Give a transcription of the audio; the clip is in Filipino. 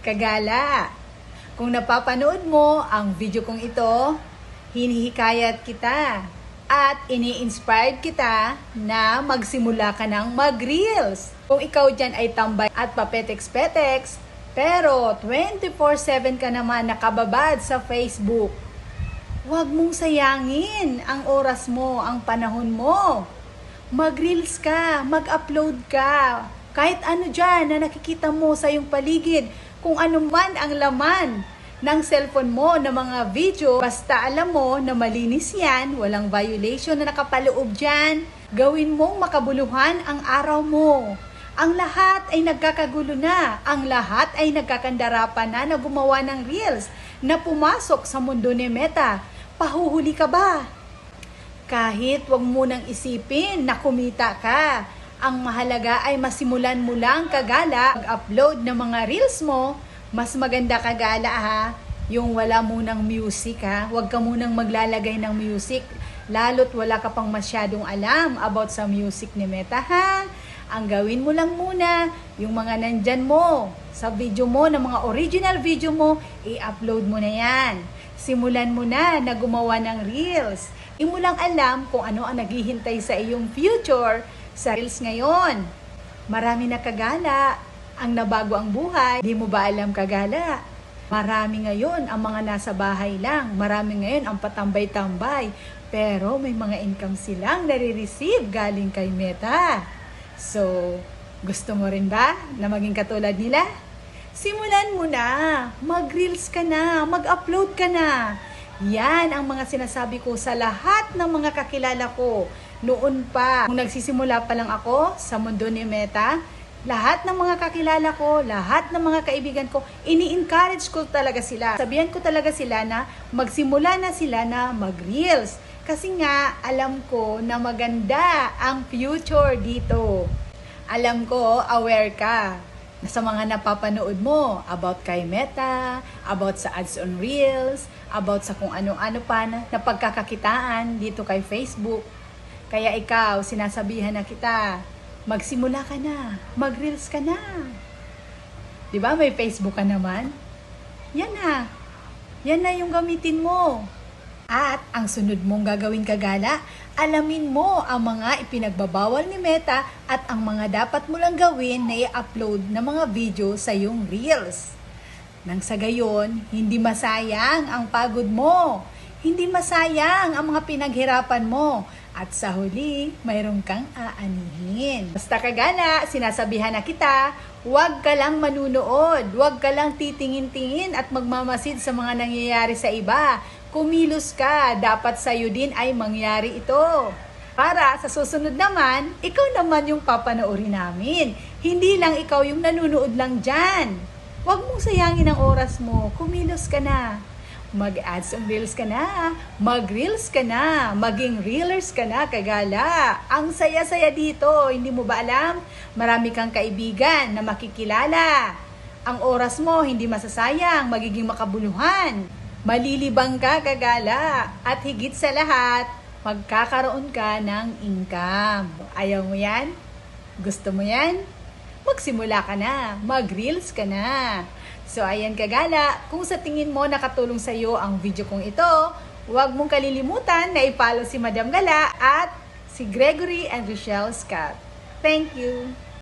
Kagala, kung napapanood mo ang video kong ito, hinihikayat kita at ini-inspired kita na magsimula ka ng mag-reels. Kung ikaw dyan ay tambay at papetex-petex, pero 24-7 ka naman nakababad sa Facebook, huwag mong sayangin ang oras mo, ang panahon mo. Mag-reels ka, mag-upload ka, kahit ano dyan na nakikita mo sa iyong paligid, kung ano man ang laman ng cellphone mo na mga video, basta alam mo na malinis yan, walang violation na nakapaloob dyan, gawin mong makabuluhan ang araw mo. Ang lahat ay nagkakagulo na, ang lahat ay nagkakandarapan na na gumawa ng reels, na pumasok sa mundo ni Meta. Pahuhuli ka ba? Kahit wag mo nang isipin na kumita ka. Ang mahalaga ay masimulan mo lang kagala, mag-upload ng mga reels mo, mas maganda kagala ha, yung wala munang music ha. Huwag ka munang maglalagay ng music, lalo't wala ka pang masyadong alam about sa music ni Meta ha. Ang gawin mo lang muna, yung mga nandyan mo, sa video mo, ng mga original video mo, i-upload mo na yan. Simulan mo na na gumawa ng reels. Hindi mo lang alam kung ano ang naghihintay sa iyong future sa reels ngayon. Marami na kagala, ang nabago ang buhay. Di mo ba alam kagala? Marami ngayon ang mga nasa bahay lang. Marami ngayon ang patambay-tambay. Pero may mga income silang nare-receive galing kay Meta. So, gusto mo rin ba na maging katulad nila? Simulan mo na. Mag-reels ka na. Mag-upload ka na. Yan ang mga sinasabi ko sa lahat ng mga kakilala ko. Noon pa, kung nagsisimula pa lang ako sa mundo ni Meta, lahat ng mga kakilala ko, lahat ng mga kaibigan ko, ini-encourage ko talaga sila. Sabihan ko talaga sila na magsimula na sila na mag-reels. Kasi nga, alam ko na maganda ang future dito. Alam ko, aware ka sa mga napapanood mo about kay Meta, about sa ads on Reels, about sa kung ano-ano pa na, pagkakakitaan dito kay Facebook. Kaya ikaw, sinasabihan na kita, magsimula ka na, mag-reels ka na. 'Di ba may Facebook ka naman? Yan na. Yan na yung gamitin mo. At ang sunod mong gagawin kagala, alamin mo ang mga ipinagbabawal ni Meta at ang mga dapat mo lang gawin na i-upload na mga video sa iyong Reels. Nang sa gayon, hindi masayang ang pagod mo. Hindi masayang ang mga pinaghirapan mo. At sa huli, mayroon kang aanihin. Basta kagala, sinasabihan na kita, huwag ka lang manunood, huwag ka lang titingin-tingin at magmamasid sa mga nangyayari sa iba. Kumilos ka, dapat sa'yo din ay mangyari ito. Para sa susunod naman, ikaw naman yung papanoorin namin. Hindi lang ikaw yung nanunood lang dyan. Huwag mong sayangin ang oras mo, kumilos ka na. Mag-ads on reels ka na, mag-reels ka na, maging reelers ka na, kagala. Ang saya-saya dito, hindi mo ba alam? Marami kang kaibigan na makikilala. Ang oras mo hindi masasayang, magiging makabuluhan. Malilibang ka, kagala. At higit sa lahat, magkakaroon ka ng income. Ayaw mo yan? Gusto mo yan? Magsimula ka na, mag-reels ka na. So ayan kagala, kung sa tingin mo nakatulong sa iyo ang video kong ito, huwag mong kalilimutan na i-follow si Madam Gala at si Gregory and Rochelle Scott. Thank you!